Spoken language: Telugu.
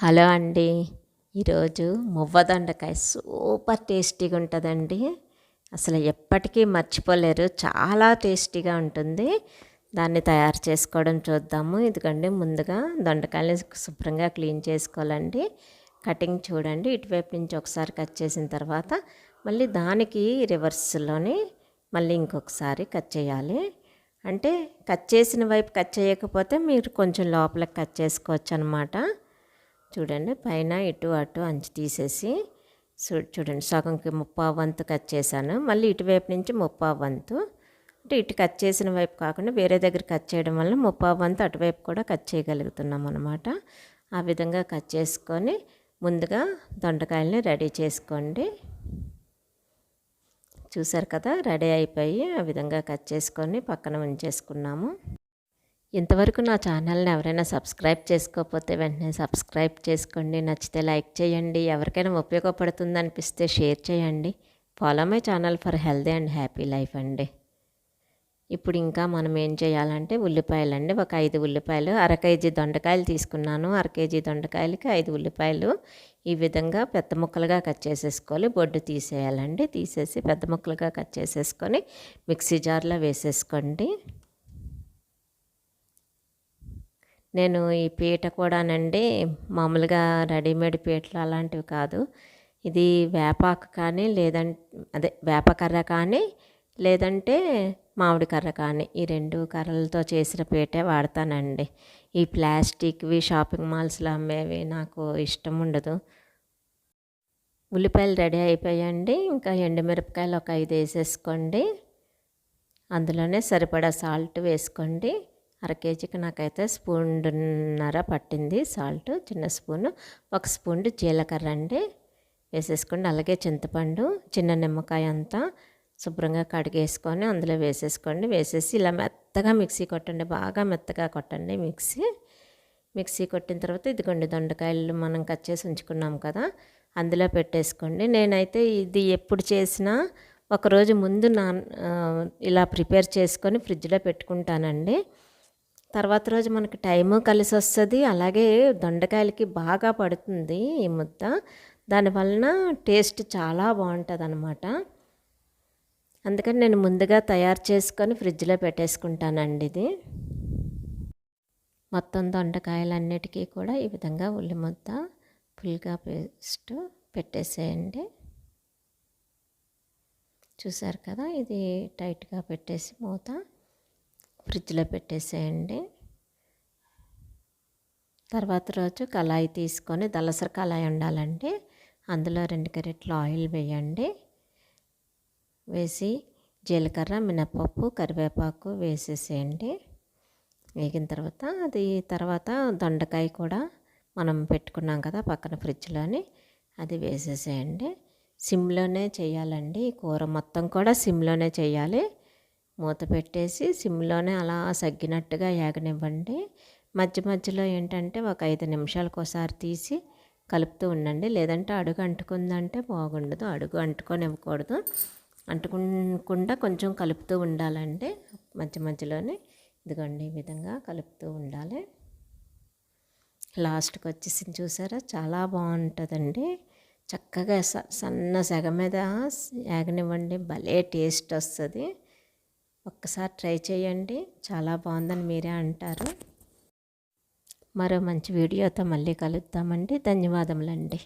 హలో అండి. ఈరోజు మువ్వదొండకాయ సూపర్ టేస్టీగా ఉంటుందండి. అసలు ఎప్పటికీ మర్చిపోలేరు. చాలా టేస్టీగా ఉంటుంది. దాన్ని తయారు చేసుకోవడం చూద్దాము. ఇదిగండి ముందుగా దొండకాయలు శుభ్రంగా క్లీన్ చేసుకోవాలండి. కటింగ్ చూడండి. ఇటువైపు నుంచి ఒకసారి కట్ చేసిన తర్వాత మళ్ళీ దానికి రివర్స్లోని మళ్ళీ ఇంకొకసారి కట్ చేయాలి. అంటే కట్ చేసిన వైపు కట్ చేయకపోతే మీరు కొంచెం లోపలికి కట్ చేసుకోవచ్చు అనమాట చూడండి పైన ఇటు అటు అంచు తీసేసి చూడండి సగంకి ముప్పా వంతు కట్ చేశాను. మళ్ళీ ఇటువైపు నుంచి ముప్పా వంతు అంటే ఇటు కట్ చేసిన వైపు కాకుండా వేరే దగ్గర కట్ చేయడం వల్ల ముప్పా వంతు అటువైపు కూడా కట్ చేయగలుగుతున్నాం అనమాట ఆ విధంగా కట్ చేసుకొని ముందుగా దొండకాయలని రెడీ చేసుకోండి. చూసారు కదా రెడీ అయిపోయి ఆ విధంగా కట్ చేసుకొని పక్కన ఉంచేసుకున్నాము. ఇంతవరకు నా ఛానల్ని ఎవరైనా సబ్స్క్రైబ్ చేసుకోకపోతే వెంటనే సబ్స్క్రైబ్ చేసుకోండి. నచ్చితే లైక్ చేయండి. ఎవరికైనా ఉపయోగపడుతుంది అనిపిస్తే షేర్ చేయండి. Follow my channel for healthy and happy life అండి. ఇప్పుడు ఇంకా మనం ఏం చేయాలంటే ఉల్లిపాయలు అండి. ఒక ఐదు ఉల్లిపాయలు అర కేజీ దొండకాయలు తీసుకున్నాను. అర కేజీ దొండకాయలకి ఐదు ఉల్లిపాయలు ఈ విధంగా పెద్ద ముక్కలుగా కట్ చేసేసుకోవాలి. బొడ్డు తీసేయాలండి. తీసేసి పెద్ద ముక్కలుగా కట్ చేసేసుకొని మిక్సీ జార్లో వేసేసుకోండి. నేను ఈ పీట కూడానండి మామూలుగా రెడీమేడ్ పీటలు అలాంటివి కాదు. ఇది వేపాకు కానీ లేదంటే అదే వేపకర్ర కానీ లేదంటే మామిడి కర్ర కానీ ఈ రెండు కర్రలతో చేసిన పీటే వాడతానండి. ఈ ప్లాస్టిక్వి షాపింగ్ మాల్స్లో అమ్మేవి నాకు ఇష్టం ఉండదు ఉల్లిపాయలు రెడీ అయిపోయాయండి. ఇంకా ఎండుమిరపకాయలు ఒక ఐదు వేసేసుకోండి. అందులోనే సరిపడా సాల్ట్ వేసుకోండి. అర కేజీకి నాకైతే స్పూన్నర పట్టింది సాల్ట్ చిన్న స్పూను. ఒక స్పూన్ జీలకర్ర అండి వేసేసుకోండి అలాగే చింతపండు చిన్న నిమ్మకాయ అంతా శుభ్రంగా కడిగేసుకొని అందులో వేసేసుకోండి. వేసేసి ఇలా మెత్తగా మిక్సీ కొట్టండి బాగా మెత్తగా కొట్టండి మిక్సీ. మిక్సీ కొట్టిన తర్వాత ఇదిగోండి దొండకాయలు మనం కట్ చేసి ఉంచుకున్నాం కదా అందులో పెట్టేసుకోండి. నేనైతే ఇది ఎప్పుడు చేసినా ఒకరోజు ముందు నా ఇలా ప్రిపేర్ చేసుకొని ఫ్రిడ్జ్లో పెట్టుకుంటానండి. తర్వాత రోజు మనకి టైము కలిసి వస్తుంది అలాగే దొండకాయలకి బాగా పడుతుంది ఈ ముద్ద. దానివలన టేస్ట్ చాలా బాగుంటుంది అనమాట అందుకని నేను ముందుగా తయారు చేసుకొని ఫ్రిడ్జ్లో పెట్టేసుకుంటానండి ఇది. మొత్తం దొండకాయలన్నిటికీ కూడా ఈ విధంగా ఉల్లి ముద్ద ఫుల్గా పేస్ట్ పెట్టేసేయండి. చూసారు కదా ఇది టైట్గా పెట్టేసి మూత. ఫ్రిడ్జ్లో పెట్టేసేయండి. తర్వాత రోజు కళాయి తీసుకొని దలసరి కళాయి ఉండాలండి. అందులో రెండు కరెట్లు ఆయిల్ వేయండి. వేసి జీలకర్ర మినపప్పు కరివేపాకు వేసేసేయండి. వేగిన తర్వాత అది తర్వాత దొండకాయ కూడా మనం పెట్టుకున్నాం కదా పక్కన ఫ్రిడ్జ్లోని అది వేసేసేయండి. సిమ్లోనే చేయాలండి. కూర మొత్తం కూడా సిమ్లోనే చేయాలి. మూత పెట్టేసి సిమ్లోనే అలా సగ్గినట్టుగా ఏగనివ్వండి మధ్య మధ్యలో ఏంటంటే ఒక ఐదు నిమిషాలకు ఒకసారి తీసి కలుపుతూ ఉండండి. లేదంటే అడుగు అంటుకుందంటే బాగుండదు. అడుగు అంటుకొని ఇవ్వకూడదు అంటుకుండా కొంచెం కలుపుతూ ఉండాలండి. మధ్య మధ్యలోనే ఇదిగోండి ఈ విధంగా కలుపుతూ ఉండాలి. లాస్ట్కి వచ్చేసి చూసారా? చాలా బాగుంటుందండి. చక్కగా సన్న సెగ మీద ఏగనివ్వండి భలే టేస్ట్ వస్తుంది. ఒక్కసారి ట్రై చేయండి. చాలా బాగుందని మీరే అంటారు. మరో మంచి వీడియోతో మళ్ళీ కలుద్దామండి. ధన్యవాదములండి.